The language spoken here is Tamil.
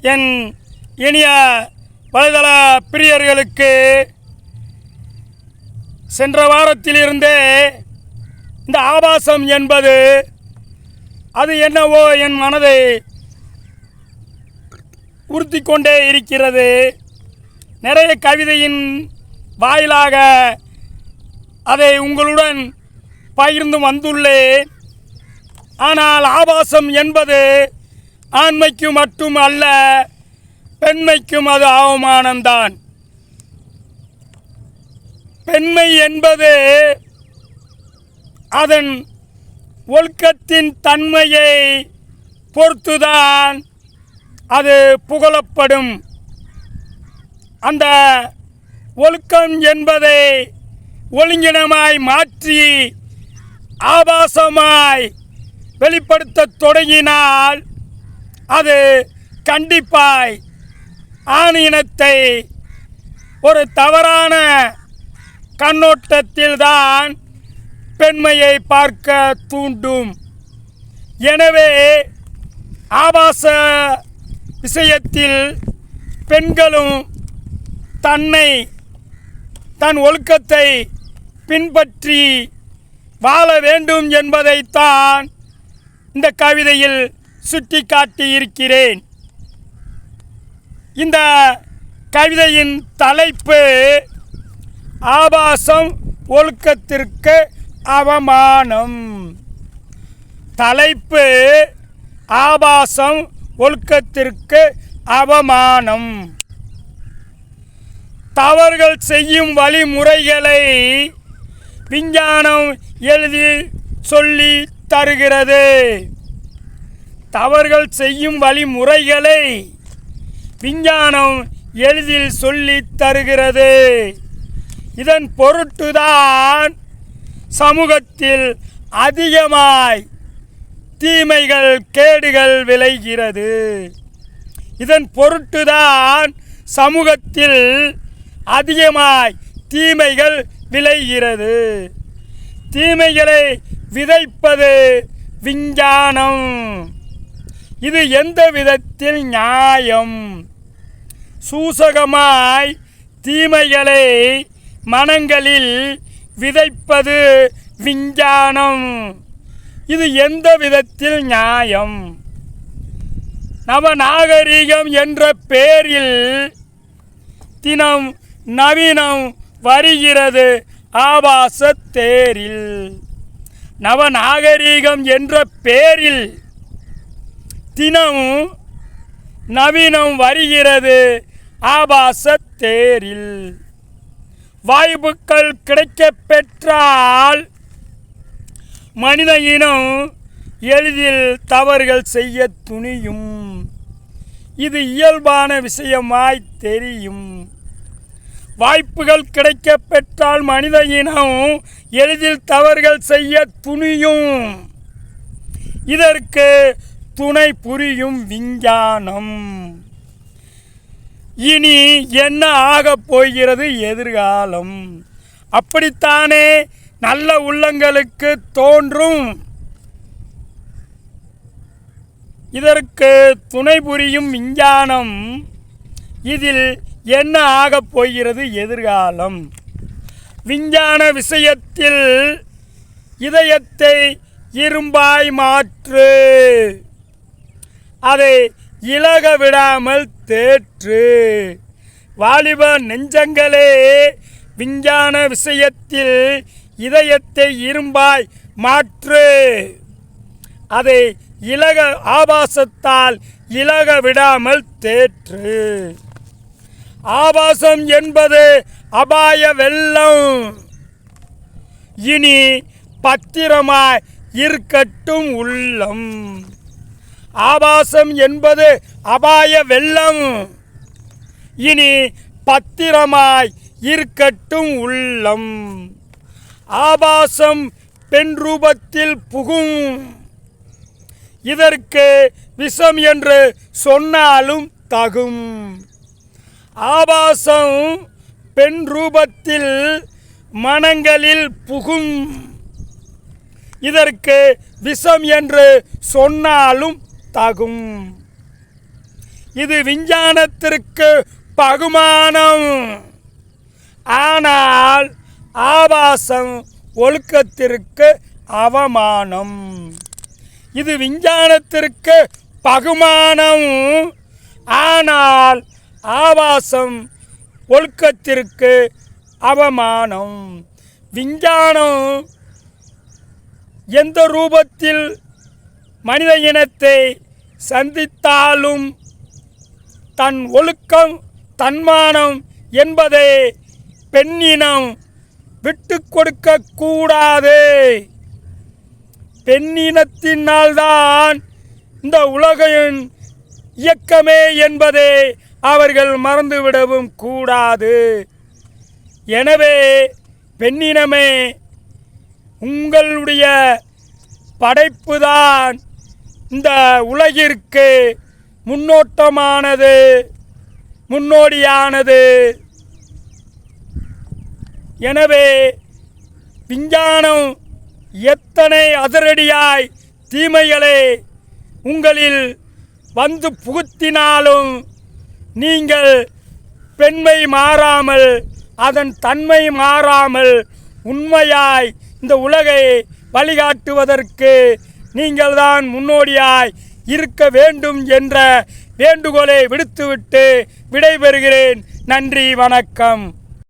என் இனிய வலைதள பிரியர்களுக்கு சென்ற வாரத்திலிருந்தே இந்த ஆபாசம் என்பது அது என்னவோ என் மனதை உறுத்தி கொண்டே இருக்கிறது. நிறைய கவிதையின் வாயிலாக அதை உங்களுடன் பகிர்ந்து வந்துள்ளேன். ஆனால் ஆபாசம் என்பது ஆண்மைக்கு மட்டும் அல்ல பெண்மைக்கும் அது அவமானம்தான் பெண்மை என்பது அதன் ஒழுக்கத்தின் தன்மையை பொறுத்துதான் அது புகழப்படும். அந்த ஒழுக்கம் என்பதை ஒழுங்கினமாய் மாற்றி ஆபாசமாய் வெளிப்படுத்த தொடங்கினால் அது கண்டிப்பாய் ஆணினத்தை ஒரு தவறான கண்ணோட்டத்தில்தான் பெண்மையை பார்க்க தூண்டும். எனவே ஆபாச விஷயத்தில் பெண்களும் தன்னை தன் ஒழுக்கத்தை பின்பற்றி வாழ வேண்டும் என்பதைத்தான் இந்த கவிதையில் சுட்டிக்காட்டி இருக்கிறேன் இந்த கவிதையின் தலைப்பு ஆபாசம் ஒழுக்கத்திற்கு அவமானம். தலைப்பு ஆபாசம் ஒழுக்கத்திற்கு அவமானம். தவறுகள் செய்யும் வழிமுறைகளை விஞ்ஞானம் எழுதி சொல்லி தருகிறது. தவறுகள் செய்யும் வழிமுறைகளை விஞ்ஞானம் எளிதில் சொல்லி தருகிறது. இதன் பொருட்டுதான் சமூகத்தில் அதிகமாய் தீமைகள் கேடுகள் விளைகிறது. இதன் பொருட்டுதான் சமூகத்தில் அதிகமாய் தீமைகள் விளைகிறது. தீமைகளை விதைப்பது விஞ்ஞானம். இது எந்த விதத்தில் நியாயம்? சூசகமாய் தீமைகளை மனங்களில் விதைப்பது விஞ்ஞானம். இது எந்த விதத்தில் நியாயம்? நவநாகரீகம் என்ற பெயரில் தினம் நவீனம் வருகிறது ஆபாச தேரில். நவநாகரீகம் என்ற பெயரில் தினமும் நவீனம் வருகிறது. ஆபாச தேரில் வாய்ப்புகள் கிடைக்க பெற்றால் மனித இனம் எளிதில் தவறுகள் செய்ய துணியும். இது இயல்பான விஷயமாய் தெரியும். வாய்ப்புகள் கிடைக்கப் பெற்றால் மனித இனம் எளிதில் தவறுகள் செய்ய துணியும். இதற்கு துணை புரியும் விஞ்ஞானம். இனி என்ன ஆகப் போகிறது எதிர்காலம்? அப்படித்தானே நல்ல உள்ளங்களுக்கு தோன்றும். இதற்கு துணை புரியும் விஞ்ஞானம். இதில் என்ன ஆகப் போகிறது எதிர்காலம்? விஞ்ஞான விஷயத்தில் இதயத்தை இரும்பாய் மாற்று. அதை இலக விடாமல் தேற்று. வாலிப நெஞ்சங்களே விஞ்ஞான விஷயத்தில் இதயத்தை இரும்பாய் மாற்று. அதை இலக ஆபாசத்தால் இலக விடாமல் தேற்று. ஆபாசம் என்பது அபாய வெள்ளம். இனி பத்திரமாய் இருக்கட்டும் உள்ளம். ஆபாசம் என்பது அபாய வெள்ளம். இனி பத்திரமாய் இருக்கட்டும் உள்ளம். ஆபாசம் பெண் ரூபத்தில் புகும். இதற்கு விஷம் என்று சொன்னாலும் தகும். ஆபாசம் பெண் ரூபத்தில் மனங்களில் புகும். இதற்கு விஷம் என்று சொன்னாலும் தாகும் இது விஞ்ஞானத்திற்கு பகுமானம். ஆனால் ஆபாசம் ஒழுக்கத்திற்கு அவமானம். இது விஞ்ஞானத்திற்கு பகுமானம். ஆனால் ஆபாசம் ஒழுக்கத்திற்கு அவமானம். விஞ்ஞானம் எந்த ரூபத்தில் மனித இனத்தை சந்தித்தாலும் தன் ஒழுக்கம் தன்மானம் என்பதை பெண்ணினம் விட்டு கொடுக்க கூடாது. பெண்ணினத்தினால்தான் இந்த உலகின் இயக்கமே என்பதை அவர்கள் மறந்துவிடவும் கூடாது. எனவே பெண்ணினமே உங்களுடைய படைப்புதான் இந்த உலகிற்கு முன்னோட்டமானது முன்னோடியானது. எனவே விஞ்ஞானம் எத்தனை அதிரடியாய் தீமைகளை உங்களில் வந்து புகுத்தினாலும் நீங்கள் பெண்மை மாறாமல் அதன் தன்மை மாறாமல் உண்மையாய் இந்த உலகை வழிகாட்டுவதற்கு நீங்கள்தான் முன்னோடியாய் இருக்க வேண்டும் என்ற வேண்டுகோளை விடுத்துவிட்டு விடைபெறுகிறேன். நன்றி வணக்கம்.